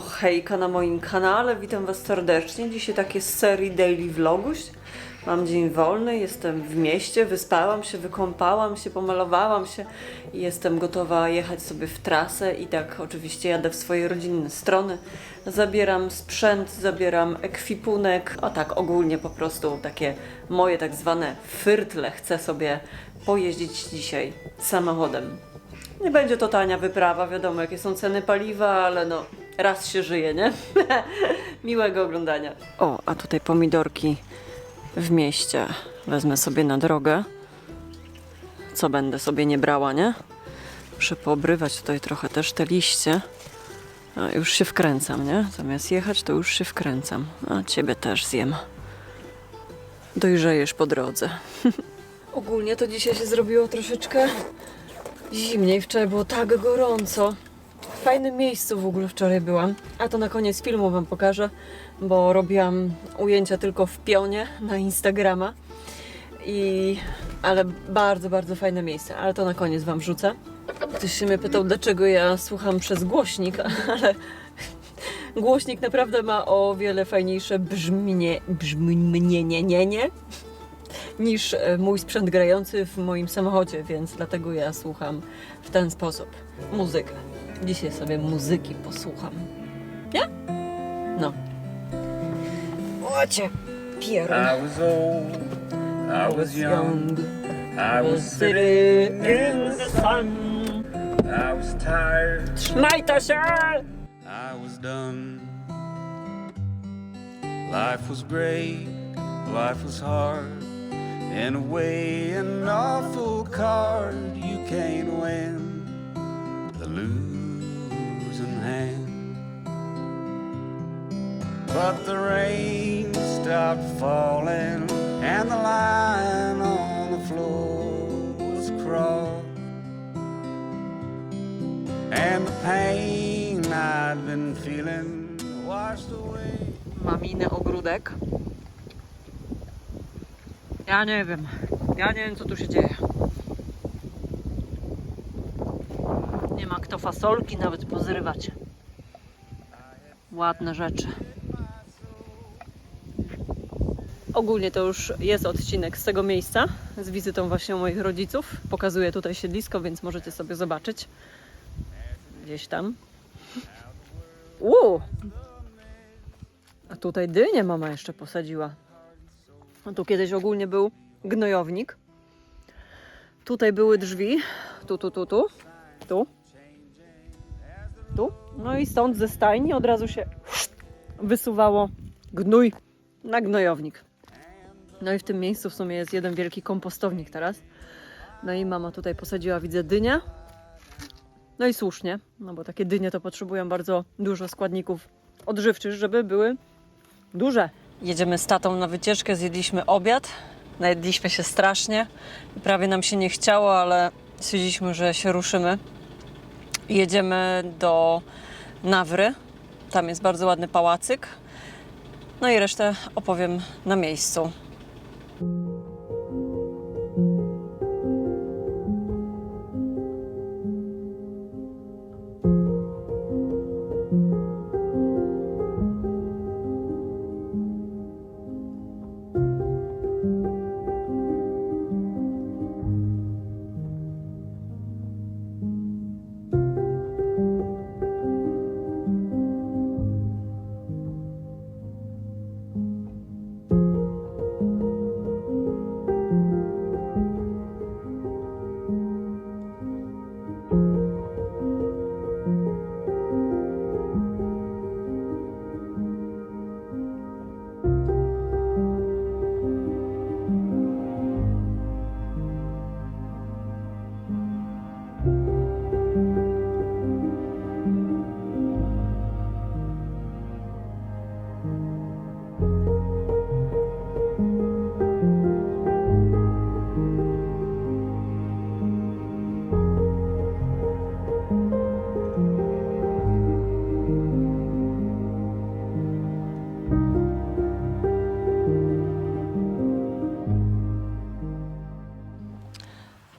Hejka na moim kanale, witam Was serdecznie. Dzisiaj takie z serii Daily Vloguś. Mam dzień wolny, jestem w mieście, wyspałam się, wykąpałam się, pomalowałam się i jestem gotowa jechać sobie w trasę i tak oczywiście jadę w swoje rodzinne strony. Zabieram sprzęt, zabieram ekwipunek, a tak ogólnie po prostu takie moje tak zwane fyrtle. Chcę sobie pojeździć dzisiaj samochodem. Nie będzie to tania wyprawa, wiadomo jakie są ceny paliwa, ale no raz się żyje, nie? Miłego oglądania. O, a tutaj pomidorki w mieście. Wezmę sobie na drogę. Co będę sobie nie brała, nie? Muszę poobrywać tutaj trochę też te liście. A już się wkręcam, nie? Zamiast jechać, to już się wkręcam. A ciebie też zjem. Dojrzejesz po drodze. Ogólnie to dzisiaj się zrobiło troszeczkę zimniej. Wczoraj było tak gorąco. Fajnym miejscu w ogóle wczoraj byłam. A to na koniec filmu Wam pokażę, bo robiłam ujęcia tylko w pionie na Instagrama. I... Ale bardzo, bardzo fajne miejsce. Ale to na koniec Wam wrzucę. Ktoś się mnie pytał, dlaczego ja słucham przez głośnik, ale głośnik naprawdę ma o wiele fajniejsze brzmienie, brzmienie, nie, nie, nie, niż e, mój sprzęt grający w moim samochodzie, więc dlatego ja słucham w ten sposób. Muzykę. Dzisiaj sobie muzyki posłucham. Nie? No. Ocie, pierun. I was old, I was young, I was sitting in the sun. I was tired, Trzymaj to się! I was done. Life was great, life was hard. In a way, an awful card you can't win. The losing But the rain stopped falling, and the on the floor was. And the pain I'd been feeling washed away. Ogródek. Ja nie wiem. Ja nie wiem, co tu się dzieje. Nie ma kto fasolki nawet pozrywać. Ładne rzeczy. Ogólnie to już jest odcinek z tego miejsca, z wizytą właśnie moich rodziców. Pokazuję tutaj siedlisko, więc możecie sobie zobaczyć. Gdzieś tam. Uuu! A tutaj dynię mama jeszcze posadziła. A tu kiedyś ogólnie był gnojownik. Tutaj były drzwi. Tu, tu, tu, tu. Tu. Tu. No i stąd ze stajni od razu się wysuwało gnój na gnojownik. No i w tym miejscu w sumie jest jeden wielki kompostownik teraz. No i mama tutaj posadziła, widzę, dynię. No i słusznie, no bo takie dynie to potrzebują bardzo dużo składników odżywczych, żeby były duże. Jedziemy z tatą na wycieczkę, zjedliśmy obiad, najedliśmy się strasznie. Prawie nam się nie chciało, ale stwierdziliśmy, że się ruszymy. Jedziemy do Nawry. Tam jest bardzo ładny pałacyk. No i resztę opowiem na miejscu.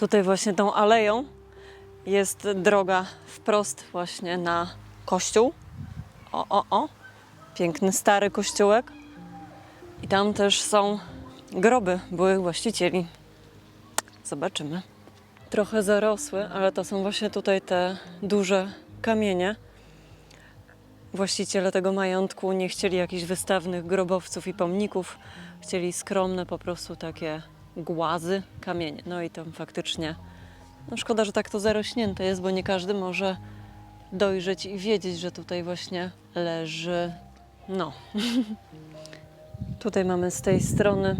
Tutaj właśnie tą aleją jest droga wprost właśnie na kościół. O, o, o. Piękny stary kościółek. I tam też są groby byłych właścicieli. Zobaczymy. Trochę zarosły, ale to są właśnie tutaj te duże kamienie. Właściciele tego majątku nie chcieli jakichś wystawnych grobowców i pomników. Chcieli skromne po prostu takie głazy, kamienie. No i tam faktycznie, no szkoda, że tak to zarośnięte jest, bo nie każdy może dojrzeć i wiedzieć, że tutaj właśnie leży, no. tutaj mamy z tej strony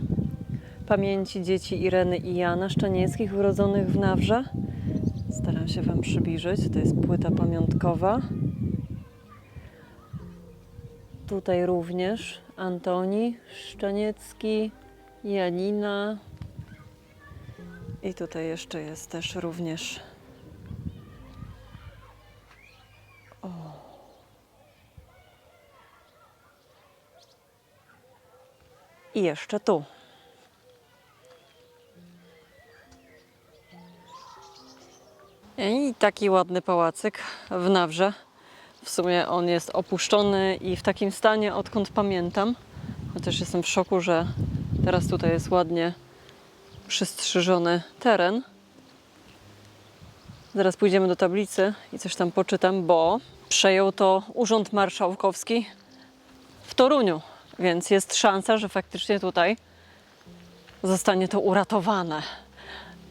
pamięci dzieci Ireny i Jana Szczanieckich urodzonych w Nawrze. Staram się Wam przybliżyć. To jest płyta pamiątkowa. Tutaj również Antoni Szczaniecki, Janina. I tutaj jeszcze jest też również. O. I jeszcze tu. I taki ładny pałacyk w Nawrze. W sumie on jest opuszczony i w takim stanie, odkąd pamiętam. Też jestem w szoku, że teraz tutaj jest ładnie przystrzyżony teren. Zaraz pójdziemy do tablicy i coś tam poczytam, bo przejął to Urząd Marszałkowski w Toruniu, więc jest szansa, że faktycznie tutaj zostanie to uratowane.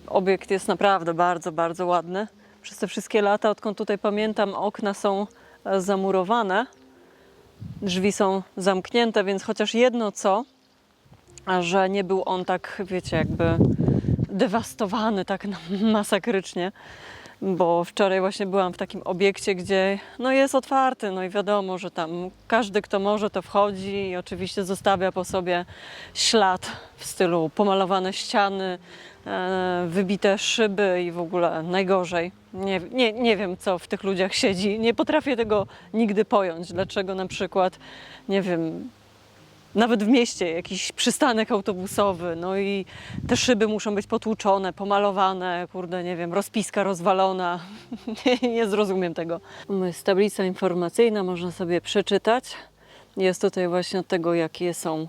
Obiekt jest naprawdę bardzo, bardzo ładny. Przez te wszystkie lata, odkąd tutaj pamiętam, okna są e, zamurowane, drzwi są zamknięte, więc chociaż jedno co, że nie był on tak, wiecie, jakby dewastowany tak masakrycznie, bo wczoraj właśnie byłam w takim obiekcie, gdzie no jest otwarty, no i wiadomo, że tam każdy, kto może, to wchodzi i oczywiście zostawia po sobie ślad w stylu pomalowane ściany, e, wybite szyby i w ogóle najgorzej. Nie, nie, nie wiem, co w tych ludziach siedzi. Nie potrafię tego nigdy pojąć, dlaczego na przykład, nie wiem, nawet w mieście jakiś przystanek autobusowy, no i te szyby muszą być potłuczone, pomalowane, kurde, nie wiem, rozpiska rozwalona. nie, nie zrozumiem tego. Jest tablica informacyjna, można sobie przeczytać. Jest tutaj właśnie od tego, jakie są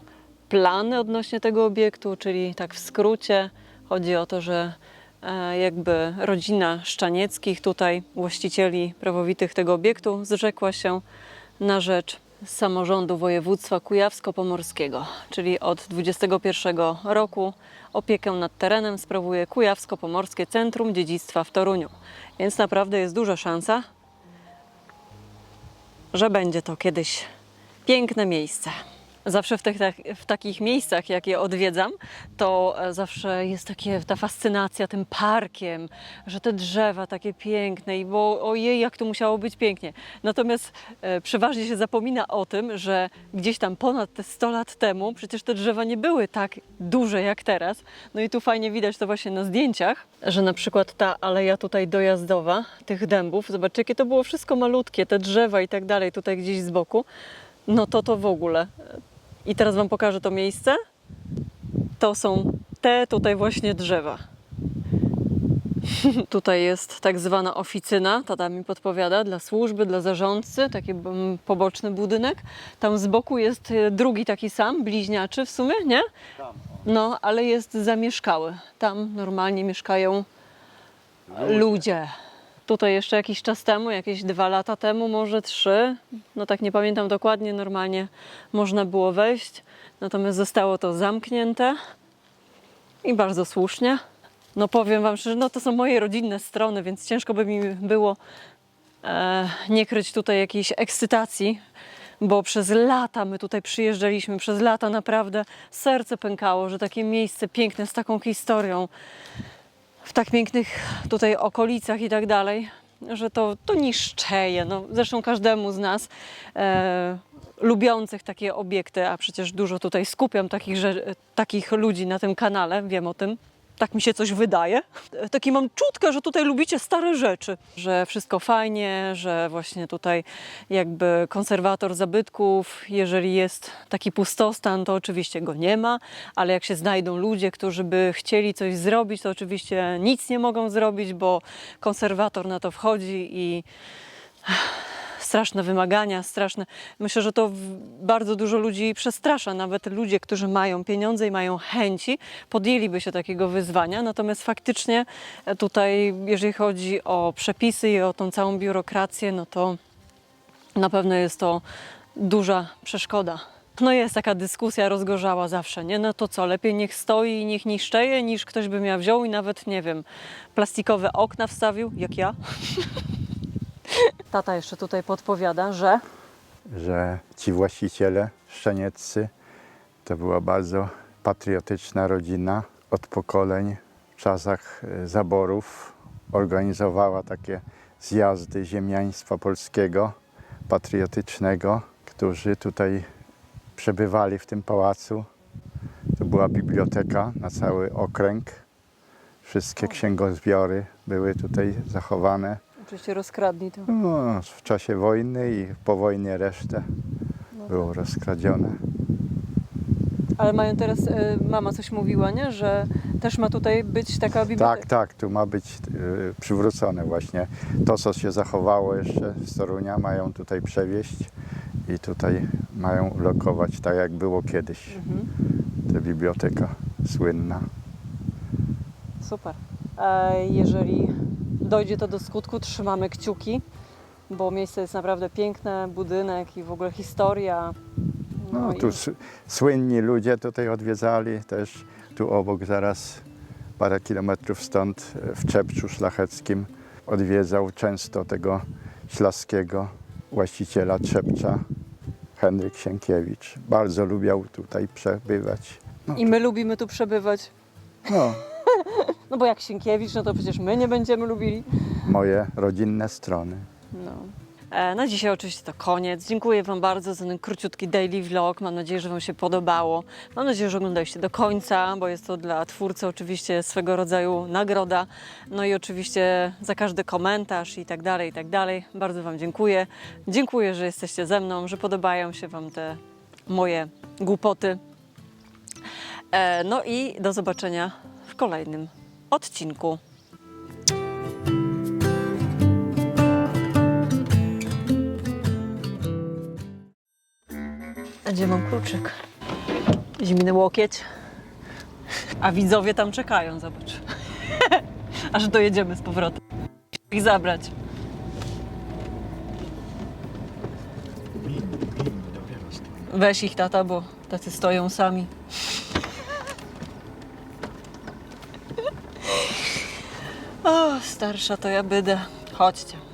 plany odnośnie tego obiektu, czyli tak w skrócie chodzi o to, że e, jakby rodzina Szczanieckich, tutaj właścicieli prawowitych tego obiektu, zrzekła się na rzecz samorządu województwa kujawsko-pomorskiego, czyli od 21 roku opiekę nad terenem sprawuje Kujawsko-Pomorskie Centrum Dziedzictwa w Toruniu. Więc naprawdę jest duża szansa, że będzie to kiedyś piękne miejsce. Zawsze w, tych, tak, w takich miejscach, jak je odwiedzam, to e, zawsze jest takie, ta fascynacja tym parkiem, że te drzewa takie piękne i bo ojej, jak to musiało być pięknie. Natomiast e, przeważnie się zapomina o tym, że gdzieś tam ponad te 100 lat temu przecież te drzewa nie były tak duże jak teraz. No i tu fajnie widać to właśnie na zdjęciach, że na przykład ta aleja tutaj dojazdowa tych dębów, zobaczcie, jakie to było wszystko malutkie, te drzewa i tak dalej, tutaj gdzieś z boku. No to to w ogóle. I teraz Wam pokażę to miejsce. To są te tutaj właśnie drzewa. tutaj jest tak zwana oficyna, tata mi podpowiada, dla służby, dla zarządcy, taki poboczny budynek. Tam z boku jest e, drugi taki sam, bliźniaczy w sumie, nie? No, ale jest zamieszkały. Tam normalnie mieszkają ludzie. Tutaj jeszcze jakiś czas temu, jakieś dwa lata temu, może trzy, no tak nie pamiętam dokładnie, normalnie można było wejść, natomiast zostało to zamknięte i bardzo słusznie. No powiem Wam szczerze, no to są moje rodzinne strony, więc ciężko by mi było e, nie kryć tutaj jakiejś ekscytacji, bo przez lata my tutaj przyjeżdżaliśmy, przez lata naprawdę serce pękało, że takie miejsce piękne z taką historią, w tak pięknych tutaj okolicach i tak dalej, że to, to niszczeje. No, zresztą każdemu z nas e, lubiących takie obiekty, a przecież dużo tutaj skupiam takich, że, takich ludzi na tym kanale, wiem o tym. Tak mi się coś wydaje. Taki mam czutkę, że tutaj lubicie stare rzeczy, że wszystko fajnie, że właśnie tutaj jakby konserwator zabytków, jeżeli jest taki pustostan, to oczywiście go nie ma, ale jak się znajdą ludzie, którzy by chcieli coś zrobić, to oczywiście nic nie mogą zrobić, bo konserwator na to wchodzi i straszne wymagania, straszne. Myślę, że to bardzo dużo ludzi przestrasza. Nawet ludzie, którzy mają pieniądze i mają chęci, podjęliby się takiego wyzwania. Natomiast faktycznie e, tutaj, jeżeli chodzi o przepisy i o tą całą biurokrację, no to na pewno jest to duża przeszkoda. No jest taka dyskusja rozgorzała zawsze, nie? No to co, lepiej niech stoi i niech niszczeje, niż ktoś by miał wziął i nawet, nie wiem, plastikowe okna wstawił, jak ja. Tata jeszcze tutaj podpowiada, że że ci właściciele szczenieccy to była bardzo patriotyczna rodzina. Od pokoleń w czasach e, zaborów organizowała takie zjazdy ziemiaństwa polskiego, patriotycznego, którzy tutaj przebywali w tym pałacu. To była biblioteka na cały okręg. Wszystkie księgozbiory były tutaj zachowane. Oczywiście rozkradli to. No, w czasie wojny i po wojnie resztę było rozkradzione. Ale mają teraz, y, mama coś mówiła, nie? Że też ma tutaj być taka biblioteka. Tak, tak, tu ma być y, przywrócone właśnie. To, co się zachowało jeszcze z Torunia, mają tutaj przewieźć i tutaj mają lokować tak, jak było kiedyś. Mhm. Ta biblioteka słynna. Super. E, Jeżeli dojdzie to do skutku, trzymamy kciuki, bo miejsce jest naprawdę piękne, budynek i w ogóle historia. No, i- tu słynni ludzie tutaj odwiedzali też. Tu obok zaraz parę kilometrów stąd e, w Czepczu Szlacheckim odwiedzał często tego ślaskiego właściciela Czepcza, Henryk Sienkiewicz. Bardzo lubiał tutaj przebywać. I my lubimy tu przebywać. No, No bo jak Sienkiewicz, no to przecież my nie będziemy lubili. moje rodzinne strony. No. E, Na dzisiaj oczywiście to koniec. Dziękuję Wam bardzo za ten króciutki daily vlog. Mam nadzieję, że Wam się podobało. Mam nadzieję, że oglądaliście do końca, bo jest to dla twórcy oczywiście swego rodzaju nagroda. No i oczywiście za każdy komentarz i tak dalej, i tak dalej. Bardzo Wam dziękuję. Dziękuję, że jesteście ze mną, że podobają się Wam te moje głupoty. E, No i do zobaczenia w kolejnym odcinku. Gdzie mam kluczyk? Zimny łokieć. A widzowie tam czekają, zobacz. Aż dojedziemy z powrotem. Ich zabrać. Weź ich tata, bo tacy stoją sami. O, starsza to ja bydę. Chodźcie.